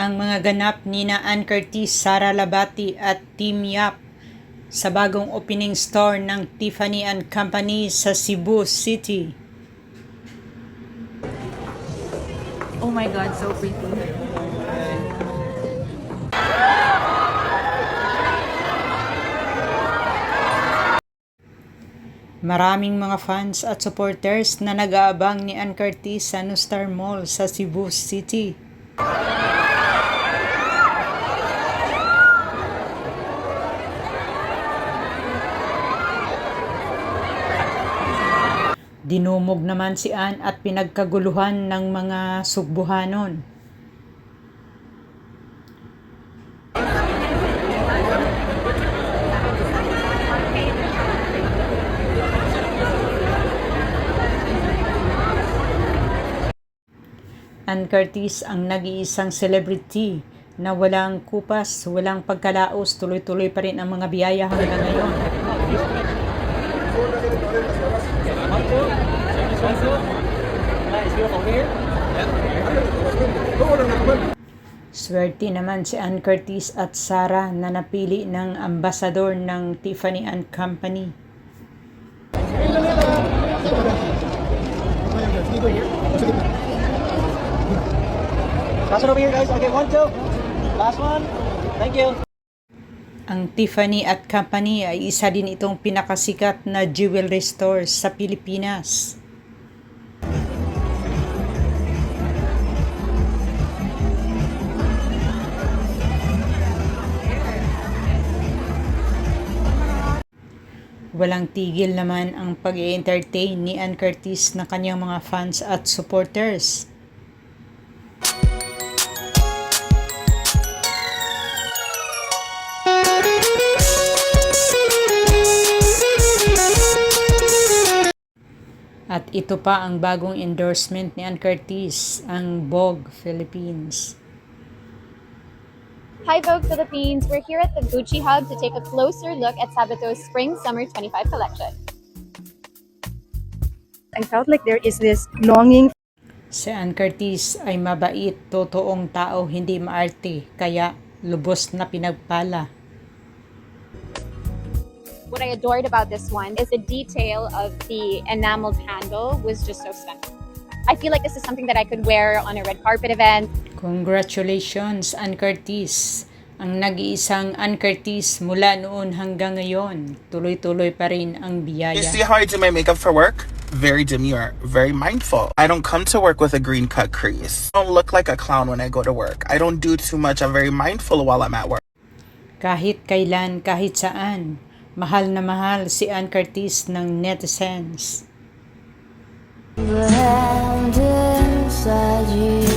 Ang mga ganap ni na Ann Curtis, Sara Labati at Team Yap sa bagong opening store ng Tiffany and Company sa Cebu City. Oh my God, so pretty. Maraming mga fans at supporters na nag-aabang ni Ann Curtis sa Nustar Mall sa Cebu City. Dinumog naman si Ann at pinagkaguluhan ng mga sugbuhanon. Ann Curtis ang nag-iisang celebrity na walang kupas, walang pagkalaos, tuloy-tuloy pa rin ang mga biyaya hanggang ngayon. Swerte naman si Ann Curtis at Sarah na napili ng ambasador ng Tiffany and Company. Last one over here, guys. Okay, one, two. Last one. Thank you. Ang Tiffany at Company ay isa din itong pinakasikat na jewelry store sa Pilipinas. Walang tigil naman ang pag-entertain ni Ann Curtis ng kanyang mga fans at supporters. At ito pa ang bagong endorsement ni Ann Curtis, ang Vogue Philippines. Hi Vogue Philippines, we're here at the Gucci Hub to take a closer look at Sabato's Spring Summer 25 collection. I felt like there is this longing Si Ann Curtis ay mabait, totoong tao, hindi maarte, kaya lubos na pinagpala. What I adored about this one is the detail of the enameled handle was just so stunning. I feel like this is something that I could wear on a red carpet event. Congratulations, Ann Curtis! Ang nag-iisang Ann Curtis mula noon hanggang ngayon, tuloy-tuloy pa rin ang You see how I do my makeup for work? Very demure, very mindful. I don't come to work with a green cut crease. I don't look like a clown when I go to work. I don't do too much. I'm very mindful while I'm at work. Kahit kailan, kahit saan, Mahal na mahal si Ann Curtis ng netizens. Inside you.